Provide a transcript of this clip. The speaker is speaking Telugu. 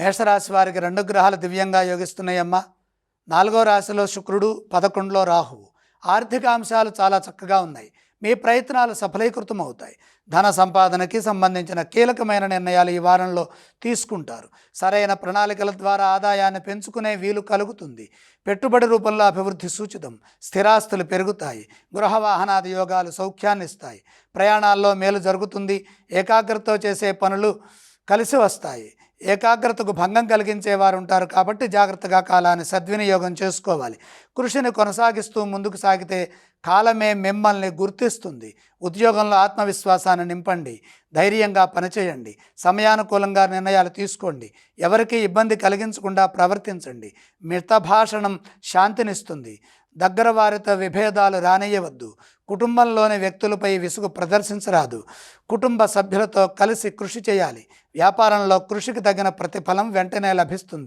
మేషరాశి వారికి రెండు గ్రహాలు దివ్యంగా యోగిస్తున్నాయమ్మా. నాలుగో రాశిలో శుక్రుడు పదకొండులో రాహువు. ఆర్థిక అంశాలు చాలా చక్కగా ఉన్నాయి. మీ ప్రయత్నాలు సఫలీకృతం అవుతాయి ధన సంపాదనకి సంబంధించిన కీలకమైన నిర్ణయాలు ఈ వారంలో తీసుకుంటారు. సరైన ప్రణాళికల ద్వారా ఆదాయాన్ని పెంచుకునే వీలు కలుగుతుంది. పెట్టుబడి రూపంలో అభివృద్ధి సూచితం. స్థిరాస్తులు పెరుగుతాయి. గృహ వాహనాది యోగాలు సౌఖ్యాన్ని ఇస్తాయి. ప్రయాణాల్లో మేలు జరుగుతుంది. ఏకాగ్రతతో చేసే పనులు కలిసి వస్తాయి. ఏకాగ్రతకు భంగం కలిగించే వారు ఉంటారు కాబట్టి జాగ్రత్తగా కాలాన్ని సద్వినియోగం చేసుకోవాలి. కృషిని కొనసాగిస్తూ ముందుకు సాగితే కాలమే మిమ్మల్ని గుర్తిస్తుంది. ఉద్యోగంలో ఆత్మవిశ్వాసాన్ని నింపండి. ధైర్యంగా పనిచేయండి. సమయానుకూలంగా నిర్ణయాలు తీసుకోండి. ఎవరికి ఇబ్బంది కలిగించకుండా ప్రవర్తించండి. మిత భాషణం శాంతినిస్తుంది. దగ్గర వారితో విభేదాలు రానియవద్దు కుటుంబంలోని వ్యక్తులపై విసుగు ప్రదర్శించరాదు. కుటుంబ సభ్యులతో కలిసి కృషి చేయాలి. వ్యాపారంలో కృషికి తగిన ప్రతిఫలం వెంటనే లభిస్తుంది.